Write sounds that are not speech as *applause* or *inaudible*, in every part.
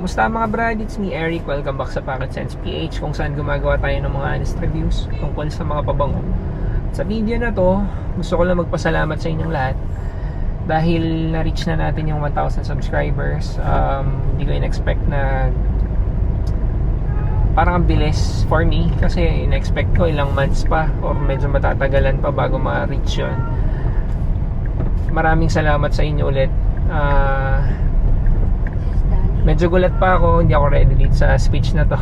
Kumusta mga brad? It's me Eric. Welcome back sa Pocket Sense PH kung saan gumagawa tayo ng mga honest reviews tungkol sa mga pabango. Sa video na to, gusto ko lang magpasalamat sa inyong lahat dahil na-reach na natin yung 1,000 subscribers. Um, hindi ko in-expect na parang ang bilis for me kasi in-expect ko ilang months pa or medyo matatagalan pa bago ma-reach yun. Maraming salamat sa inyo ulit. Ah... Medyo gulat pa ako, hindi ako ready dito sa speech na to.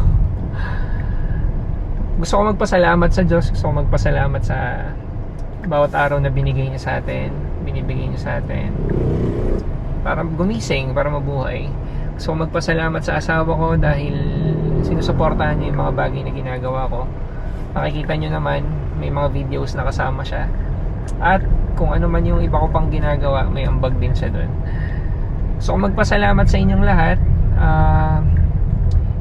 Gusto ko magpasalamat sa Diyos, gusto ko magpasalamat sa bawat araw na binigay niya sa atin, binibigay niya sa atin. Para gumising, para mabuhay. Gusto ko magpasalamat sa asawa ko dahil sinusuportahan niya yung mga bagay na ginagawa ko. Makikita niyo naman, may mga videos na kasama siya. At kung ano man yung iba ko pang ginagawa, may ambag din siya doon. So magpasalamat sa inyong lahat ah,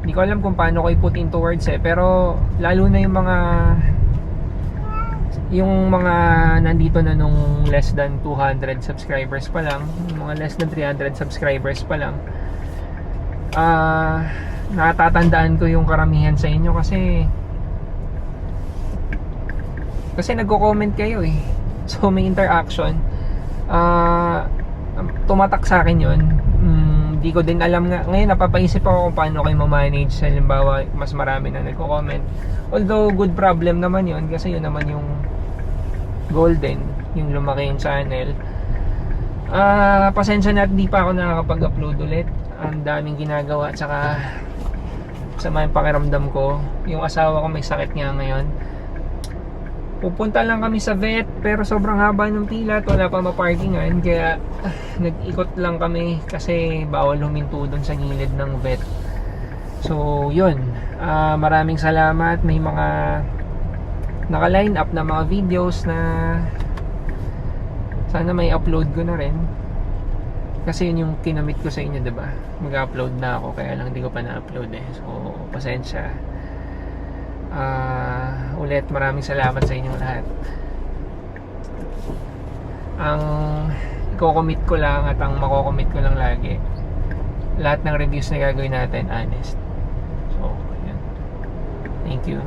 Hindi ko alam kung paano ko i-put into words eh Pero lalo na yung mga Yung mga nandito na nung less than 200 subscribers pa lang mga less than 300 subscribers pa lang ah Natatandaan ko yung karamihan sa inyo kasi Kasi nagko-comment kayo eh. *laughs* So may interaction. Ah tumatak sa akin yun mm, di ko din alam nga ngayon napapaisip ako kung paano kayo ma-manage. Halimbawa mas marami na nagko-comment. Although good problem naman yun kasi yun naman yung golden yung lumaki yung channel. Ah pasensya na at di pa ako nakakapag-upload ulit. Ang daming ginagawa tsaka sa mga pakiramdam ko. Yung asawa ko may sakit nga ngayon pupunta lang kami sa vet pero sobrang haba ng pila at wala pa maparkingan kaya ah, nag-ikot lang kami kasi bawal huminto doon sa gilid ng vet. So yun. Ah, maraming salamat. May mga naka-line up na mga videos na sana may upload ko na rin. Kasi yun yung kinamit ko sa inyo 'di ba? Mag-upload na ako kaya lang hindi ko pa na-upload eh. So pasensya Ah, ulit maraming salamat sa inyong lahat. Ang i-commit ko lang at ang mako-commit ko lang lagi lahat ng reviews na gagawin natin honest. So, yun. Thank you.